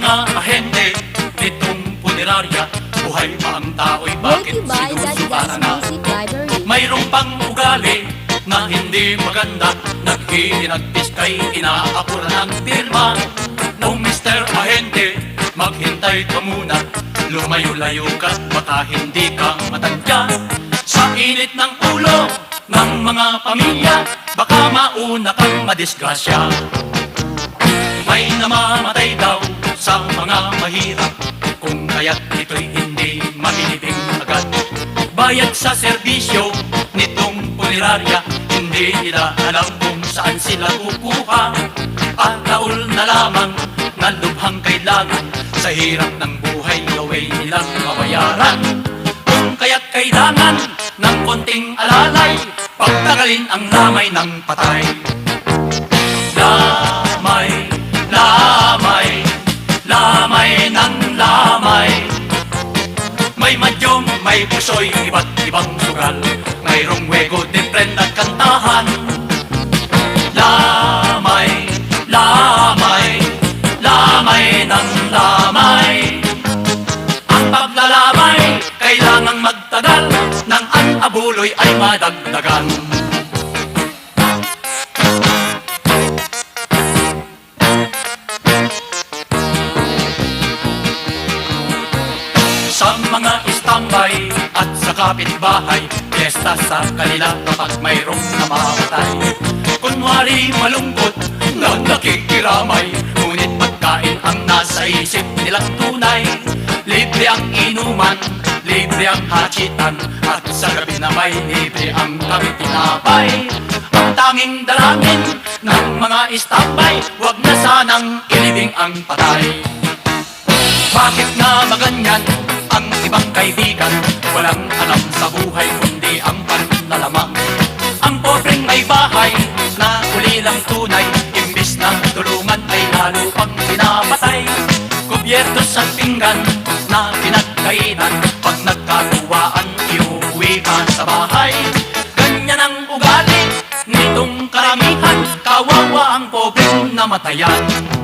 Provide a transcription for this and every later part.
mga ahente nitong punerarya. Buhay pa ang tao'y bakit sinusubanan na? Mayroong pang ugali na hindi maganda. Naghihinagpis kay inaapura ng pirma. No Mr. Ahente, maghintay ka muna. Lumayo-layo ka, baka hindi ka matantya Sa init ng ulo ng mga pamilya Baka mauna kang madisgrasya. May naman mahirap Kung kaya't ito'y hindi mabinibing agad. Bayad sa serbisyo nitong punerarya Hindi nila alam kung saan sila kukuha. At taul na lamang na lubhang kailangan Sa hirap ng buhay gaway nilang mabayaran. Kung kaya't kailangan ng konting alalay Pagtagalin ang lamay ng patay may pusoy, iba't ibang sugal. Mayroong wego, different at kantahan. Lamay, lamay, lamay ng lamay. Ang paglalamay, kailangang magtagal Nang ang abuloy ay madagdagan. Mga istambay at sa kapitbahay Piyesta sa kanila kapag mayroong namamatay. Kunwari malungkot na nakikiramay Ngunit pagkain ang nasa isip nilang tunay. Libre ang inuman, libre ang hachitan At sa gabi na may libre ang kami tinapay. Ang tanging dalangin ng mga istambay Huwag na sanang ilibing ang patay. Bakit nga maganyan ang ibang kaibigan. Walang alam sa buhay kundi ang panlalamang Ang pobreng may bahay na uli tunay. Imbis na tulungan ay lalo pang pinapatay. Kubyerto sa pinggan na pinagkainan. Pag nagkatuwaan iuwi ka sa bahay Ganyan ang ugali nitong karamihan. Kawawa ang pobreng namatayan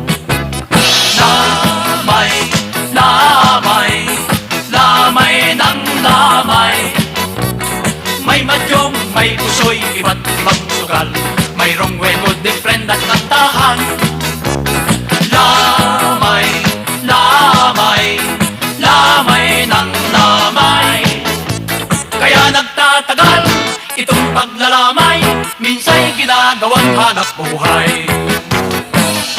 may pusoy, iba't ibang sugal. Mayroong wego, different at kantahan. Lamay, lamay, lamay ng lamay. Kaya nagtatagal itong paglalamay. Minsa'y ginagawang hanap buhay.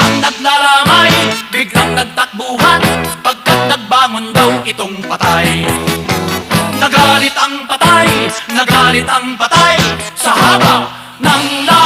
Ang naglalamay, biglang nagtakbuhan. Pagkat nagbangon daw itong patay Nagalit ang patay, nagalit ang patay Sa haba ng lahat.